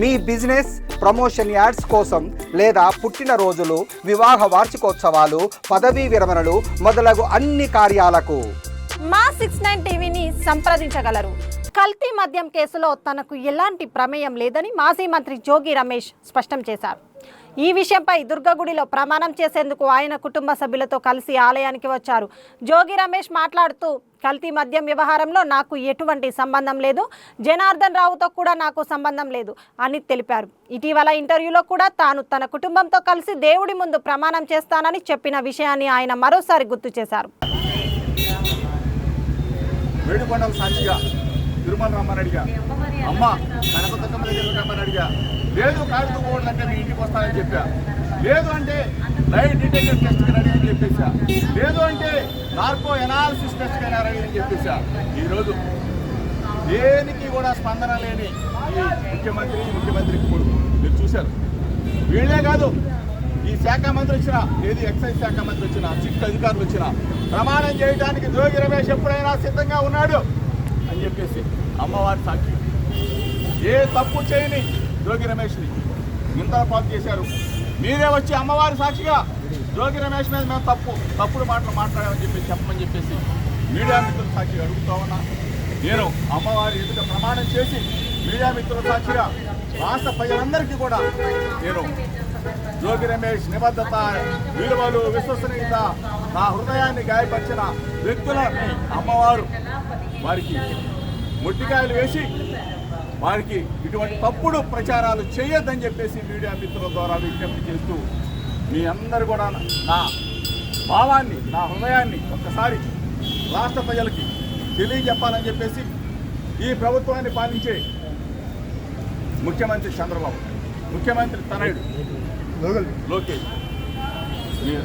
మీ business promotion ads కోసం లేదా పుట్టినరోజులు వివాహ వార్షికోత్సవాలు పదవీ విరమణలు మొదలగు అన్ని కార్యాలకు. మా సిక్స్ నైన్ టీవీని సంప్రదించగలరు. కల్తీ మద్యం కేసులో తనకు ఎలాంటి ప్రమేయం లేదని మాజీ మంత్రి జోగి రమేష్ స్పష్టం చేశారు. ఈ విషయంపై దుర్గగుడిలో ప్రమాణం చేసేందుకు ఆయన కుటుంబ సభ్యులతో కలిసి ఆలయానికి వచ్చారు. జోగి రమేష్ మాట్లాడుతూ కల్తీ మద్యం వ్యవహారంలో నాకు ఎటువంటి సంబంధం లేదు. జనార్దన్ రావుతో కూడా నాకు సంబంధం లేదు అని తెలిపారు. ఇటీవల ఇంటర్వ్యూలో కూడా తాను తన కుటుంబంతో కలిసి దేవుడి ముందు ప్రమాణం చేస్తానని చెప్పిన విషయాన్ని ఆయన మరోసారి గుర్తు చేశారు. తిరుమల రామారెడ్డిగా అమ్మ కనకదుర్గమ్మ దగ్గర రామారెడ్డిగా లేదు కారుతో పోవడం అంటే మీ ఇంటికి వస్తానని చెప్పా. లేదు అంటే లైట్ డిటెక్టర్ టెస్ట్కి రెడీ అని చెప్పేసా. లేదు అంటే నార్కో ఎనాలిసిస్ టెస్ట్కి రెడీ అని చెప్పేసా. ఈరోజు దేనికి కూడా స్పందన లేని ఈ ముఖ్యమంత్రి ముఖ్యమంత్రి కొడుకు. మీరు చూశారు. వీళ్ళే కాదు ఈ శాఖ మంత్రి వచ్చిన ఏది ఎక్సైజ్ శాఖ మంత్రి వచ్చిన సిక్ అధికారులు వచ్చిన ప్రమాణం చేయడానికి జోగి రమేష్ ఎప్పుడైనా సిద్ధంగా ఉన్నాడు అని చెప్పేసి అమ్మవారి సాక్షి. ఏ తప్పు చేయని జోగి రమేష్ని ఇంత పాటు చేశారు. మీరే వచ్చి అమ్మవారి సాక్షిగా జోగి రమేష్ మీద మేము తప్పు తప్పుడు మాటలు మాట్లాడామని చెప్పి చెప్పమని చెప్పేసి మీడియా మిత్రుల సాక్షిగా అడుగుతా ఉన్నా. నేను అమ్మవారి ఎదుట ప్రమాణం చేసి మీడియా మిత్రుల సాక్షిగా రాష్ట్ర ప్రజలందరికీ కూడా నేను జోగి రమేష్ నిబద్ధత విలువలు విశ్వసనీయత నా హృదయాన్ని గాయపరిచిన వ్యక్తులని అమ్మవారు వారికి ముట్టికాయలు వేసి వారికి ఇటువంటి తప్పుడు ప్రచారాలు చేయొద్దని చెప్పేసి మీడియా మిత్రుల ద్వారా విజ్ఞప్తి చేస్తూ మీ అందరు కూడా నా భావాన్ని నా హృదయాన్ని ఒక్కసారి రాష్ట్ర ప్రజలకి తెలియజెప్పాలని చెప్పేసి ఈ ప్రభుత్వాన్ని పాలించే ముఖ్యమంత్రి చంద్రబాబు ముఖ్యమంత్రి తనయుడు లోకేష్ మీరు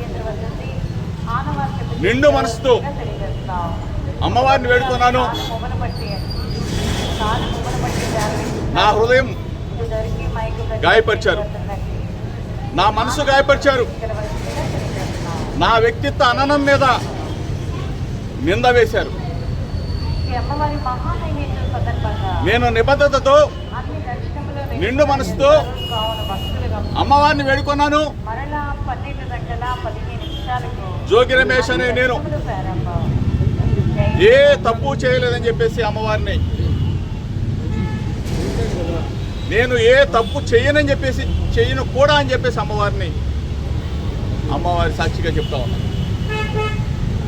నిండు మనసుతో అమ్మవారిని వేడుకున్నాను నా హృదయం గాయపరిచారు. నా మనసు గాయపరిచారు. నా వ్యక్తిత్వ అననం మీద నింద వేశారు. నేను నిబద్ధతతో నిండు మనసుతో అమ్మవారిని వేడుకున్నాను. మరలా పన్నెండు గంటల పదిహేను నిమిషాలకు జోగి రమేష్ అనే నేను ఏ తప్పు చేయలేదని చెప్పేసి అమ్మవారిని నేను ఏ తప్పు చేయనని చెప్పేసి చేయను కూడా అని చెప్పేసి అమ్మవారిని అమ్మవారి సాక్షిగా చెప్తా ఉన్నా.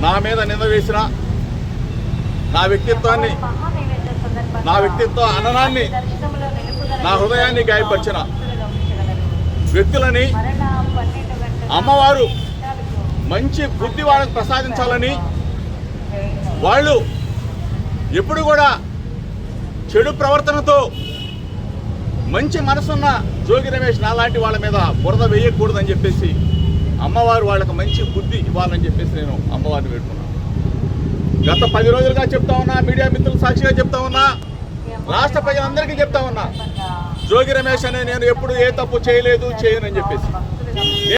నా మీద నింద వేసిన నా వ్యక్తిత్వాన్ని నా వ్యక్తిత్వ అననాన్ని నా హృదయాన్ని గాయపరిచిన వ్యక్తులని అమ్మవారు మంచి బుద్ధి వాళ్ళకి ప్రసాదించాలని వాళ్ళు ఎప్పుడు కూడా చెడు ప్రవర్తనతో మంచి మనసున్న జోగి రమేష్ నాలాంటి వాళ్ళ మీద బురద వేయకూడదని చెప్పేసి అమ్మవారు వాళ్ళకి మంచి బుద్ధి ఇవ్వాలని చెప్పేసి నేను అమ్మవారిని పెట్టుకున్నాను గత పది రోజులుగా చెప్తా ఉన్నా మీడియా మిత్రులు సాక్షిగా చెప్తా ఉన్నా రాష్ట్ర ప్రజలందరికీ చెప్తా ఉన్నా జోగి రమేష్ అనే నేను ఎప్పుడు ఏ తప్పు చేయలేదు చేయనని చెప్పేసి.